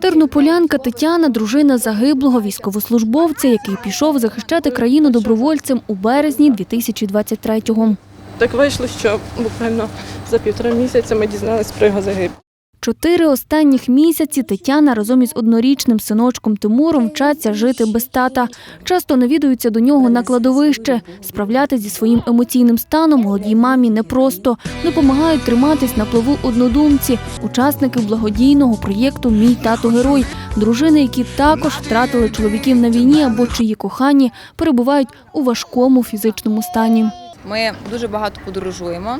Тернополянка Тетяна, дружина загиблого військовослужбовця, який пішов захищати країну добровольцем у березні 2023-го. Так вийшло, що буквально за півтора місяця ми дізналися про його загибель. Чотири останніх місяці Тетяна разом із однорічним синочком Тимуром вчаться жити без тата. Часто навідуються до нього на кладовище. Справлятися зі своїм емоційним станом молодій мамі непросто. Допомагають триматись на плаву однодумці, учасники благодійного проєкту Мій тато герой, дружини, які також втратили чоловіків на війні або чиї кохані перебувають у важкому фізичному стані. Ми дуже багато подорожуємо.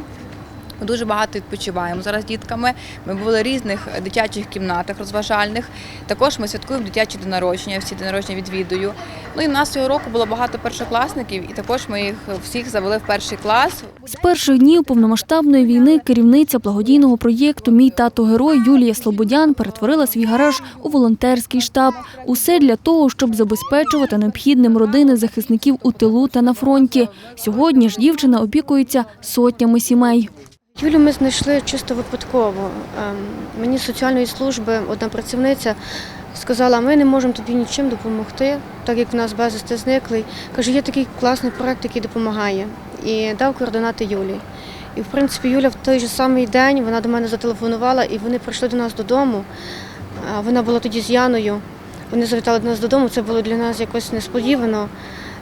Дуже багато відпочиваємо зараз дітками. Ми були в різних дитячих кімнатах розважальних. Також ми святкуємо дитячі день народження, всі день народження відвідую. Ну і в нас цього року було багато першокласників, і також ми їх всіх завели в перший клас. З перших днів повномасштабної війни керівниця благодійного проєкту Мій тато герой Юлія Слободян перетворила свій гараж у волонтерський штаб. Усе для того, щоб забезпечувати необхідним родини захисників у тилу та на фронті. Сьогодні ж дівчина опікується сотнями сімей. Юлю ми знайшли чисто випадково. Ем, Мені з соціальної служби одна працівниця сказала, ми не можемо тобі нічим допомогти, так як в нас безвісти зниклий. Каже, є такий класний проект, який допомагає. І дав координати Юлі. І в принципі Юля в той же самий день вона до мене зателефонувала, і вони прийшли до нас додому. Вона була тоді з Яною. Вони завітали до нас додому. Це було для нас якось несподівано,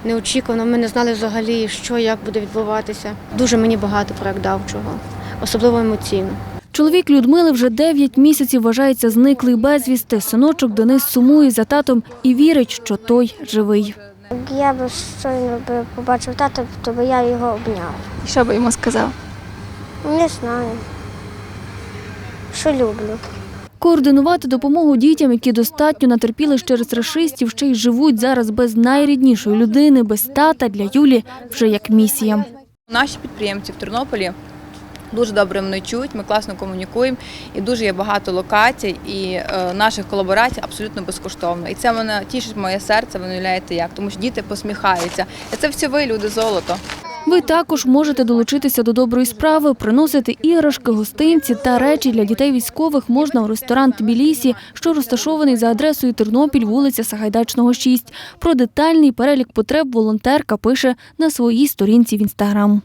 неочікувано. Ми не знали взагалі, що як буде відбуватися. Дуже мені багато проект дав чого, особливо емоційно. Чоловік Людмили вже 9 місяців вважається зниклий безвісти. Синочок Денис сумує за татом і вірить, що той живий. Я б щойно побачив тата, то би я його обняв. І що би йому сказав? Не знаю. Що люблю. Координувати допомогу дітям, які достатньо натерпіли через рашистів, ще й живуть зараз без найріднішої людини, без тата для Юлі вже як місія. Наші підприємці в Тернополі дуже добре мене чують, ми класно комунікуємо, і дуже є багато локацій і е, наших колаборацій абсолютно безкоштовно. І це мене тішить моє серце, ви уявляєте як, тому що діти посміхаються. І це всі ви, люди золото. Ви також можете долучитися до доброї справи, приносити іграшки, гостинці та речі для дітей військових можна у ресторан Тбілісі, що розташований за адресою Тернопіль, вулиця Сагайдачного, 6. Про детальний перелік потреб волонтерка пише на своїй сторінці в інстаграм.